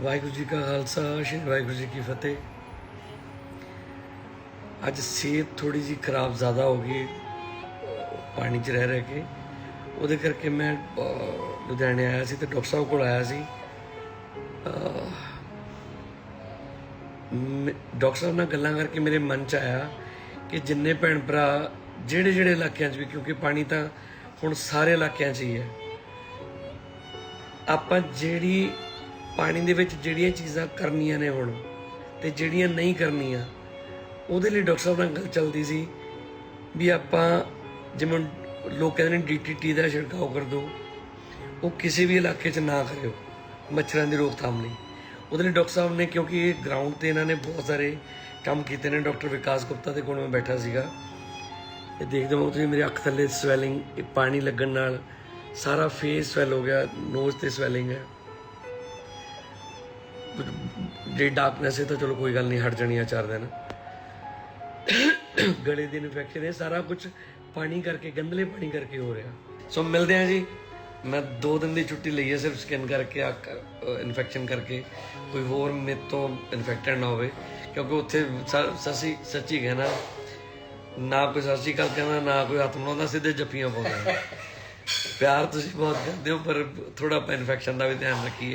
ਵਾਹਿਗੁਰੂ ਜੀ ਕਾ ਖਾਲਸਾ ਸ਼੍ਰੀ ਵਾਹਿਗੁਰੂ ਜੀ ਕੀ ਫਤਿਹ। ਅੱਜ ਸਿਹਤ ਥੋੜੀ ਜੀ ਖਰਾਬ ਜ਼ਿਆਦਾ ਹੋ ਗਈ ਪਾਣੀ 'ਚ ਰਹਿ ਰਹਿ ਕੇ। ਉਹਦੇ ਕਰਕੇ ਮੈਂ ਲੁਧਿਆਣੇ ਆਇਆ ਸੀ ਤੇ ਡਾਕਟਰ ਸਾਹਿਬ ਕੋਲ ਆਇਆ ਸੀ। ਅਹ, ਡਾਕਟਰ ਸਾਹਿਬ ਨਾਲ ਗੱਲਾਂ ਕਰਕੇ ਮੇਰੇ ਮਨ 'ਚ ਆਇਆ ਕਿ ਜਿੰਨੇ ਭੈਣ ਭਰਾ ਜਿਹੜੇ ਜਿਹੜੇ ਇਲਾਕਿਆਂ 'ਚ ਵੀ ਕਿਉਂਕਿ ਪਾਣੀ ਤਾਂ ਹੁਣ ਸਾਰੇ ਇਲਾਕਿਆਂ 'ਚ ਹੀ ਹੈ। ਆਪਾਂ ਜਿਹੜੀ ਪਾਣੀ ਦੇ ਵਿੱਚ ਜਿਹੜੀਆਂ ਚੀਜ਼ਾਂ ਕਰਨੀਆਂ ਨੇ ਹੁਣ ਤੇ ਜਿਹੜੀਆਂ ਨਹੀਂ ਕਰਨੀਆਂ, ਉਹਦੇ ਲਈ ਡਾਕਟਰ ਸਾਹਿਬ ਨਾਲ ਗੱਲ ਚੱਲਦੀ ਸੀ ਵੀ ਆਪਾਂ ਜਿਵੇਂ ਲੋਕ ਕਹਿੰਦੇ ਨੇ ਡੀਟੀਟੀ ਦਾ ਛਿੜਕਾਓ ਕਰ ਦਿਓ, ਉਹ ਕਿਸੇ ਵੀ ਇਲਾਕੇ 'ਚ ਨਾ ਕਰਿਓ, ਮੱਛਰਾਂ ਦੀ ਰੋਕਥਾਮ ਲਈ। ਉਹਦੇ ਲਈ ਡਾਕਟਰ ਸਾਹਿਬ ਨੇ ਕਿਉਂਕਿ ਇਹ ਗਰਾਊਂਡ ਤੇ ਇਹਨਾਂ ਨੇ ਬਹੁਤ ਸਾਰੇ ਕੰਮ ਕੀਤੇ ਨੇ, ਡਾਕਟਰ ਵਿਕਾਸ ਗੁਪਤਾ ਦੇ ਕੋਲ ਮੈਂ ਬੈਠਾ ਸੀਗਾ। ਇਹ ਦੇਖਦੇ ਹੋ ਤੁਸੀਂ ਮੇਰੇ ਅੱਖ ਥੱਲੇ ਸਵੈਲਿੰਗ ਇਹ ਪਾਣੀ ਲੱਗਣ ਨਾਲ ਸਾਰਾ ਫੇਸ ਸਵੈਲ ਹੋ ਗਿਆ ਨੋਜ਼ ਤੇ ਸਵੈਲਿੰਗ ਹੈ। ਜੇ ਡਾਰਕਨੈਸ ਹੈ ਤਾਂ ਚਲੋ ਕੋਈ ਗੱਲ ਨਹੀਂ ਹਟ ਜਾਣੀ ਆ ਚਾਰ ਦਿਨ। ਗਲੇ ਦੀ ਇਨਫੈਕਸ਼ਨ ਹੈ ਸਾਰਾ ਕੁਝ ਪਾਣੀ ਕਰਕੇ ਗੰਦਲੇ ਪਾਣੀ ਕਰਕੇ ਹੋ ਰਿਹਾ। ਸੋ ਮਿਲਦੇ ਆ ਜੀ। ਮੈਂ 2 ਦਿਨ ਦੀ ਛੁੱਟੀ ਲਈ ਹੈ ਸਿਰਫ ਸਕਿਨ ਕਰਕੇ ਅੱਖ ਇਨਫੈਕਸ਼ਨ ਕਰਕੇ। ਕੋਈ ਹੋਰ ਮੇਰੇ ਤੋਂ ਇਨਫੈਕਟਡ ਨਾ ਹੋਵੇ। ਕਿਉਂਕਿ ਉੱਥੇ ਸੱਚੀ ਸੱਚੀ ਕਹਿਣਾ ਨਾ ਕੋਈ ਸ਼੍ਰੀ ਅਕਾਲ ਕਹਿੰਦਾ ਨਾ ਕੋਈ ਹੱਥ ਮਿਲਾਉਂਦਾ ਸਿੱਧੇ ਜੱਫੀਆਂ ਪਾਉਂਦਾ। ਪਿਆਰ ਤੁਸੀਂ ਬਹੁਤ ਕਰਦੇ ਹੋ ਪਰ ਥੋੜਾ ਆਪਾਂ ਇਨਫੈਕਸ਼ਨ ਦਾ ਵੀ ਧਿਆਨ ਰੱਖੀਏ।